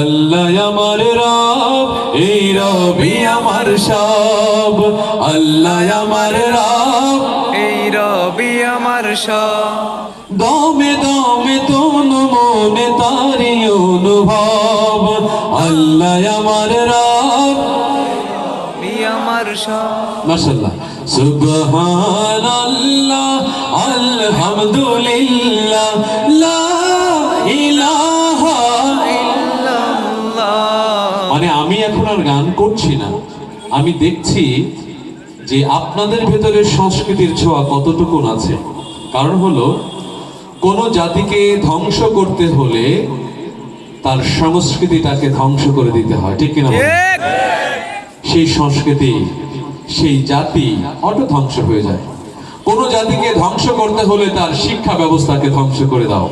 আল্লাহ আমার রব, এই রবি আমার সব। আল্লাহ আমার রব, এই রবি আমার সব। দমে দমে তনু মনে তারি অনুভব। আল্লাহ আমার রব আমার সব। মাশাল্লাহ সুবহানাল্লাহ, আলহামদুলিল্লাহ, লা ইলাহা আমি এখন আর গান করছি না। আমি দেখছি যে আপনাদের ভেতরে সংস্কৃতির ছোঁয়া কতটুকু আছে। কারণ হলো কোন জাতিকে ধ্বংস করতে হলে তার সংস্কৃতিটাকে ধ্বংস করে দিতে হয়। ঠিক কিনা ঠিক। সেই সংস্কৃতি সেই জাতি অটো ধ্বংস হয়ে যায়। কোন জাতিকে ধ্বংস করতে হলে তার শিক্ষা ব্যবস্থাকে ধ্বংস করে দাও।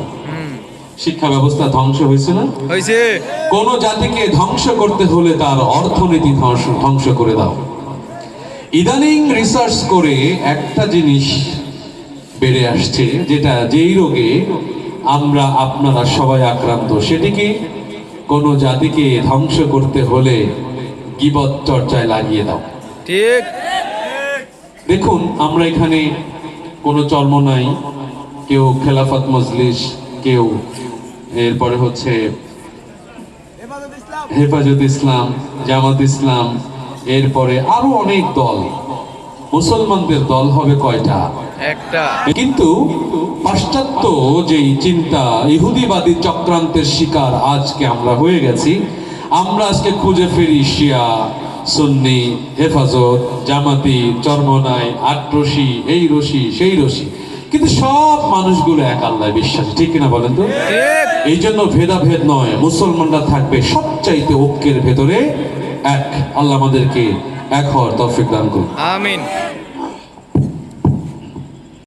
শিক্ষা ব্যবস্থা ধ্বংস হয়েছে না? হয়েছে। কোন জাতিকে ধ্বংস করতে হলে তার অর্থনীতি ধ্বংস ধ্বংস করে দাও। ইদানিং রিসার্চ করে একটা জিনিস বেড়ে আসছে যেটা যেই রোগে আমরা আপনারা সবাই আক্রান্ত সেটি কি কোন জাতিকে ধ্বংস করতে হলে গিবত চর্চায় লাগিয়ে দাও। ঠিক। দেখুন আমরা এখানে কোনো চর্ম নাই কেউ খেলাফত মজলিস কেউ এরপরে হচ্ছে হেফাজত ইসলাম জামাত ইসলাম এরপরে আরও অনেক দল। মুসলমানদের দল হবে কয়টা? একটা। কিন্তু পাশ্চাত্য যেই চিন্তা ইহুদিবাদী চক্রান্তের শিকার আজকে আমরা হয়ে গেছি। আমরা আজকে খুঁজে ফিরি শিয়া সুন্নি হেফাজত জামাতি চর্মনাই আটরশি এই রশি সেই রশি। কিন্তু সব মানুষগুলো এক আল্লাহ বিশ্বাস ঠিক কিনা বলেন তো? এই জন্য ভেদাভেদ নয় মুসলমানরা থাকবে সবচাইতে ঐক্যের ভেতরে এক। আল্লাহ আমাদেরকে এক হওয়ার তৌফিক দান করুন। আমিন।